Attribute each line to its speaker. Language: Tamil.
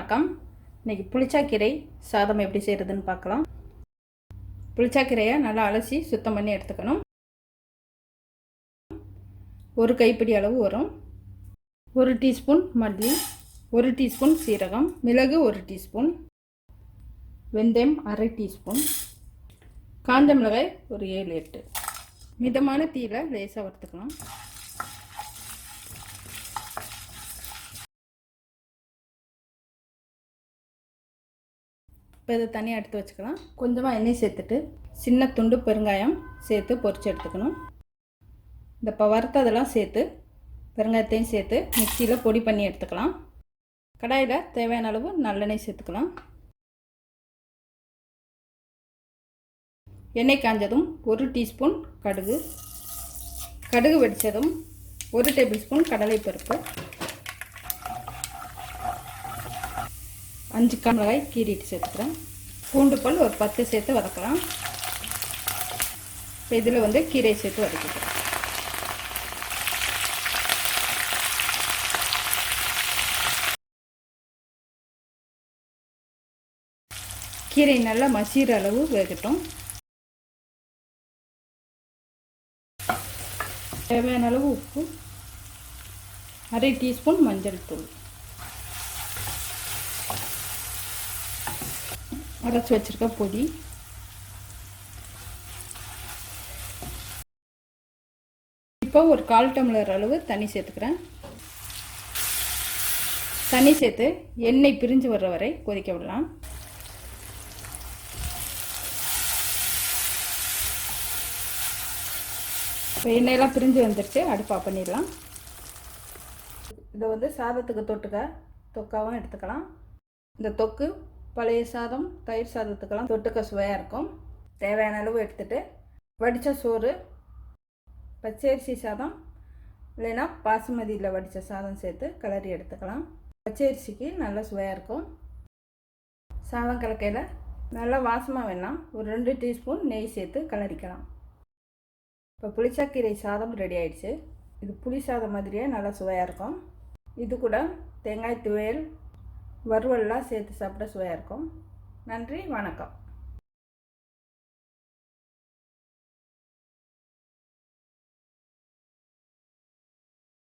Speaker 1: வணக்கம். இன்றைக்கி புளிச்சாக்கீரை சாதம் எப்படி செய்கிறதுன்னு பார்க்கலாம். புளிச்சாக்கீரையை நல்லா அலசி சுத்தம் பண்ணி எடுத்துக்கணும். ஒரு கைப்பிடி அளவு வரும் ஒரு டீஸ்பூன் மல்லி. ஒரு டீஸ்பூன் சீரகம். மிளகு ஒரு டீஸ்பூன். வெந்தயம் அரை டீஸ்பூன். காஞ்ச மிளகாய் ஒரு ஏழு எட்டு. மிதமான தீயில் லேசாக வறுத்துக்கலாம். இப்போ இதை தனியாக எடுத்து வச்சுக்கலாம். கொஞ்சமாக எண்ணெய் சேர்த்துட்டு சின்ன துண்டு பெருங்காயம் சேர்த்து பொரித்து எடுத்துக்கணும். இந்த இப்போ வறுத்ததெல்லாம் சேர்த்து பெருங்காயத்தையும் சேர்த்து மிக்சியில் பொடி பண்ணி எடுத்துக்கலாம். கடாயில் தேவையான அளவு நல்லெண்ணெய் சேர்த்துக்கலாம். எண்ணெய் காஞ்சதும் ஒரு டீஸ்பூன் கடுகு. கடுகு வெடித்ததும் ஒரு டேபிள் ஸ்பூன் கடலைப்பருப்பு. அஞ்சு மிளகாய் கீறிட்டு சேர்த்துக்கிறேன். பூண்டு பல் ஒரு பத்து சேர்த்து வதக்கலாம். இப்போ இதில் வந்து கீரை சேர்த்து வதக்கிக்கிறேன். கீரை நல்லா மசிகிற அளவு வேகட்டும். தேவையான அளவு உப்பு அரை டீஸ்பூன் மஞ்சள் தூள். அரைச்சி வச்சுருக்க பொடி. இப்போ ஒரு கால் டம்ளர் அளவு தண்ணி சேர்த்துக்கிறேன். தண்ணி சேர்த்து எண்ணெய் பிரிஞ்சு வர்ற வரை கொதிக்க விடலாம். இப்போ எண்ணெயெல்லாம் பிரிஞ்சு வந்துடுச்சு அடுப்பாக பண்ணிடலாம். இதை வந்து சாதத்துக்கு தொட்டுக்க தொக்காவும் எடுத்துக்கலாம். இந்த தொக்கு பழைய சாதம் தயிர் சாதத்துக்கெல்லாம் தொட்டுக்க சுவையாக இருக்கும். தேவையான அளவு எடுத்துகிட்டு வடித்த சோறு பச்சரிசி சாதம் இல்லைன்னா பாசுமதியில் வடித்த சாதம் சேர்த்து கிளறி எடுத்துக்கலாம். பச்சரிசிக்கு நல்லா சுவையாக இருக்கும். சாதம் கலக்கையில் நல்லா வாசமாக வேணாம். ஒரு ரெண்டு டீஸ்பூன் நெய் சேர்த்து கலரிக்கலாம் இப்போ புளிச்சாக்கீரை சாதம் ரெடி ஆயிடுச்சு. இது புளி சாதம் மாதிரியே நல்லா சுவையாக இருக்கும். இது கூட தேங்காய் துவையல் வறுவல்லாம் சேர்த்து சாப்பிட சுவையாக இருக்கும். நன்றி வணக்கம்.